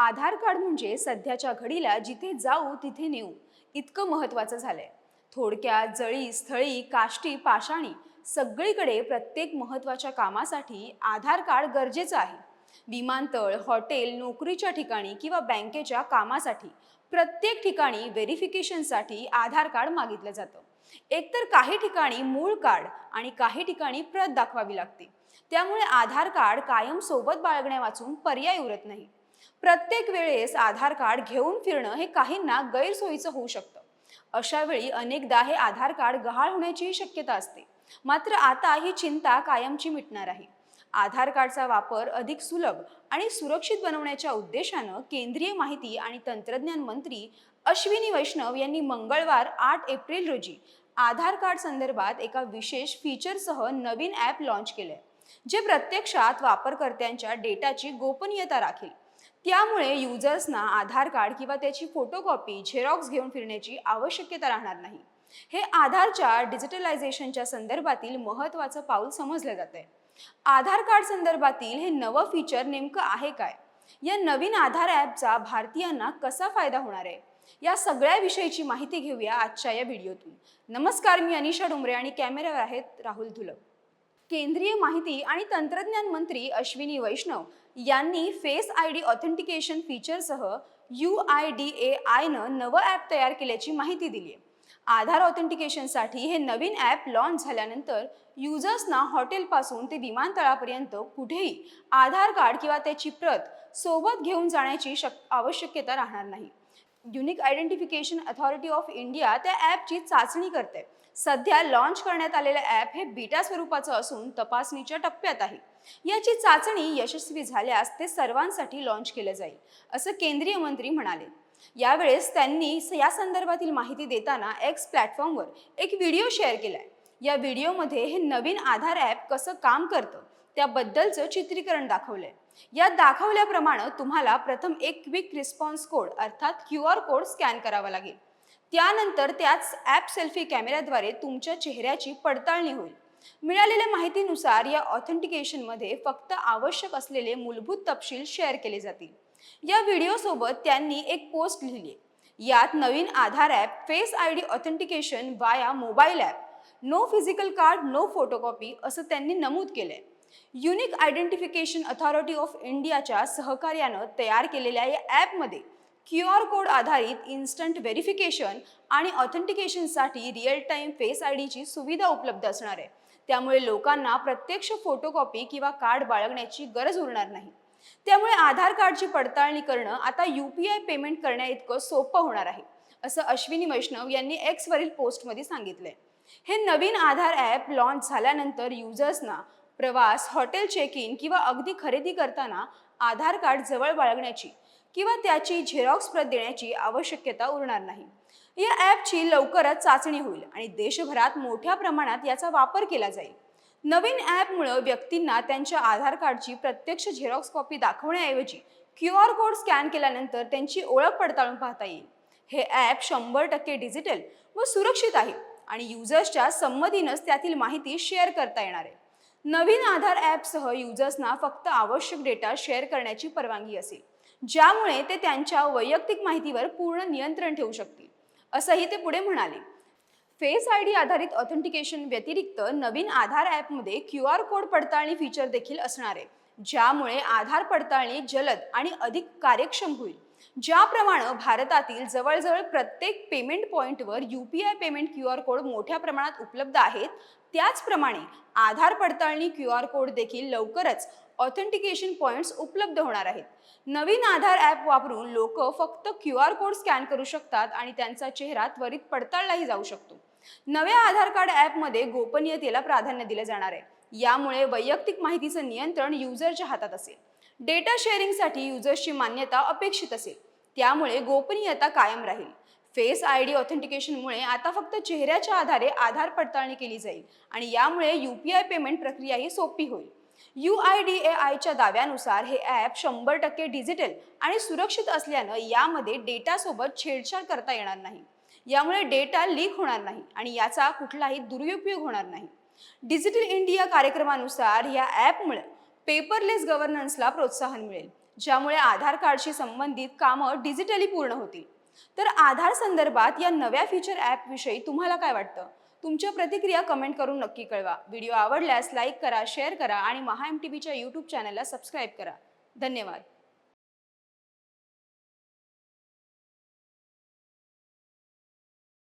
आधार card म्हणजे सध्याच्या घडीला जिथे जाऊ तिथे नेऊ. इतकं महत्त्वाचं झालंय. थोडक्यात जळी स्थळी काष्टी पाषाणी सगळीकडे प्रत्येक महत्त्वाच्या कामासाठी आधार कार्ड गरजेचं आहे. विमानतळ हॉटेल नोकरीच्या ठिकाणी किंवा बँकेच्या कामासाठी प्रत्येक ठिकाणी व्हेरिफिकेशनसाठी आधार कार्ड मागितलं जातं. एकतर काही ठिकाणी मूळ कार्ड आणि काही ठिकाणी प्रत दाखवावी लागते. त्यामुळे आधार कार्ड कायम सोबत बाळगण्या वाचून पर्याय उरत नाही. प्रत्येक वेळेस आधार कार्ड घेऊन फिरणं हे काहींना गैरसोयीचं होऊ शकतं. अशा वेळी अनेकदा हे आधार कार्ड गहाळ होण्याचीही शक्यता असते. मात्र आता ही चिंता कायमची मिटणार आहे. आधार कार्डचा वापर अधिक सुलभ आणि सुरक्षित बनवण्याच्या उद्देशानं केंद्रीय माहिती आणि तंत्रज्ञान मंत्री अश्विनी वैष्णव यांनी मंगळवार आठ एप्रिल रोजी आधार कार्ड संदर्भात एका विशेष फीचरसह नवीन ॲप लॉन्च केलंय जे प्रत्यक्षात वापरकर्त्यांच्या डेटाची गोपनीयता राखेल. त्यामुळे युजर्सना आधार कार्ड किंवा त्याची फोटोकॉपी झेरॉक्स घेऊन फिरण्याची आवश्यकता राहणार नाही. हे आधारच्या डिजिटलायझेशनच्या संदर्भातील महत्त्वाचं पाऊल समजलं जात आहे आधार कार्ड संदर्भातील हे नवं फीचर नेमकं आहे काय? या नवीन आधार ॲपचा भारतीयांना कसा फायदा होणार आहे? या सगळ्या विषयीची माहिती घेऊया आजच्या या व्हिडिओतून. नमस्कार मी अनिशा डुमरे आणि कॅमेऱ्यावर आहेत राहुल धुलप केंद्रीय माहिती आणि तंत्रज्ञान मंत्री अश्विनी वैष्णव यांनी फेस आय डी ऑथेंटिकेशन फीचरसह यू आय डी ए आयनं नवं ॲप तयार केल्याची माहिती दिली आहे आधार ऑथेंटिकेशनसाठी हे नवीन ॲप लॉन्च झाल्यानंतर युजर्सना हॉटेलपासून ते विमानतळापर्यंत कुठेही आधार कार्ड किंवा त्याची प्रत सोबत घेऊन जाण्याची शक आवश्यकता राहणार नाही. Unique identification authority of India त्या ॲपची चाचणी करते. सध्या लॉन्च करण्यात आलेलं ॲप हे बीटा स्वरूपाचं असून तपासणीच्या टप्प्यात आहे. याची चाचणी यशस्वी झाल्यास ते सर्वांसाठी लॉन्च केलं जाईल असं केंद्रीय मंत्री म्हणाले. यावेळेस त्यांनी या संदर्भातील माहिती देताना एक्स प्लॅटफॉर्मवर एक व्हिडिओ शेअर केलाय. या व्हिडिओमध्ये हे नवीन आधार ॲप कसं काम करतं? त्याबद्दलचं चित्रीकरण दाखवलंय. यात दाखवल्याप्रमाणे तुम्हाला प्रथम एक क्विक रिस्पॉन्स कोड अर्थात क्यू आर कोड स्कॅन करावा लागेल. त्यानंतर त्याच ॲप सेल्फी कॅमेऱ्याद्वारे तुमच्या चेहऱ्याची पडताळणी होईल. मिळालेल्या माहितीनुसार या ऑथेंटिकेशनमध्ये फक्त आवश्यक असलेले मूलभूत तपशील शेअर केले जातील. या व्हिडिओसोबत त्यांनी एक पोस्ट लिहिली यात नवीन Aadhaar app face I D authentication via mobile app no physical card no photocopy असं त्यांनी नमूद केलं आहे युनिक आयडेंटिफिकेशन अथॉरिटी ऑफ इंडियाच्या सहकार्यानं तयार केलेल्या या ॲपमध्ये क्यू आर कोड आधारित इन्स्टंट व्हेरिफिकेशन आणि ऑथेंटिकेशनसाठी रिअल टाईम फेस आय डीची सुविधा उपलब्ध असणार आहे. त्यामुळे लोकांना प्रत्यक्ष फोटोकॉपी किंवा कार्ड बाळगण्याची गरज उरणार नाही. त्यामुळे आधार कार्डची पडताळणी करणं आता यू पी आय पेमेंट करण्या इतकं सोपं होणार आहे असं अश्विनी वैष्णव यांनी एक्सवरील पोस्टमध्ये सांगितलंय. हे नवीन आधार ॲप लॉन्च झाल्यानंतर युजर्सना प्रवास हॉटेल चेक इन किंवा अगदी खरेदी करताना आधार कार्ड जवळ बाळगण्याची किंवा त्याची झेरॉक्स प्रत देण्याची आवश्यकता उरणार नाही. या ॲपची लवकरच चाचणी होईल आणि देशभरात मोठ्या प्रमाणात याचा वापर केला जाईल. नवीन ॲपमुळं व्यक्तींना त्यांच्या आधार कार्डची प्रत्यक्ष झेरॉक्स कॉपी दाखवण्याऐवजी क्यू आर कोड स्कॅन केल्यानंतर त्यांची ओळख पडताळून पाहता येईल. हे ॲप शंभर टक्के डिजिटल व सुरक्षित आहे आणि युजर्सच्या संमतीनंच त्यातील माहिती शेअर करता येणार आहे. नवीन आधार ॲपसह युजर्सना फक्त आवश्यक डेटा शेअर करण्याची परवानगी असेल ज्यामुळे ते त्यांच्या वैयक्तिक माहितीवर पूर्ण नियंत्रण ठेवू शकतील. असंही ते पुढे म्हणाले. फेस आय डी आधारित ऑथेंटिकेशन व्यतिरिक्त नवीन आधार ॲपमध्ये क्यू आर कोड पडताळणी फीचर देखील असणार आहे ज्यामुळे आधार पडताळणी जलद आणि अधिक कार्यक्षम होईल. ज्याप्रमाणे भारतातील जवळजवळ प्रत्येक पेमेंट पॉईंटवर U P I payment Q R code मोठ्या प्रमाणात उपलब्ध आहेत. त्याचप्रमाणे आधार पडताळणी क्यू आर कोड देखील लवकरच ऑथेंटिकेशन पॉईंट्स उपलब्ध होणार आहेत. नवीन आधार ॲप वापरून लोक फक्त क्यू आर कोड स्कॅन करू शकतात आणि त्यांचा चेहरा त्वरित पडताळलाही जाऊ शकतो. नव्या आधार कार्ड ॲपमध्ये गोपनीयतेला प्राधान्य दिलं जाणार आहे. यामुळे वैयक्तिक माहितीचं नियंत्रण युजरच्या हातात असेल. डेटा शेअरिंगसाठी युजर्सची मान्यता अपेक्षित असेल. त्यामुळे गोपनीयता कायम राहील. फेस आय डी ऑथेंटिकेशनमुळे आता फक्त चेहऱ्याच्या आधारे आधार पडताळणी केली जाईल आणि यामुळे यू पी आय पेमेंट प्रक्रियाही सोपी होईल. यू आय डी ए आयच्या दाव्यानुसार हे ॲप शंभर टक्के डिजिटल आणि सुरक्षित असल्यानं यामध्ये डेटासोबत छेडछाड करता येणार नाही. यामुळे डेटा लीक होणार नाही आणि याचा कुठलाही दुरुपयोग होणार नाही. डिजिटल इंडिया कार्यक्रमानुसार या ॲपमुळे पेपरलेस गव्हर्नन्सला प्रोत्साहन मिळेल ज्यामुळे आधार कार्डशी संबंधित कामं डिजिटली पूर्ण होतील. तर आधार संदर्भात या नव्या फीचर ॲपविषयी तुम्हाला काय वाटतं? तुमच्या प्रतिक्रिया कमेंट करून नक्की कळवा. व्हिडिओ आवडल्यास लाईक करा शेअर करा आणि महा एम टी व्हीच्या यूट्यूब चॅनलला सबस्क्राईब करा. धन्यवाद.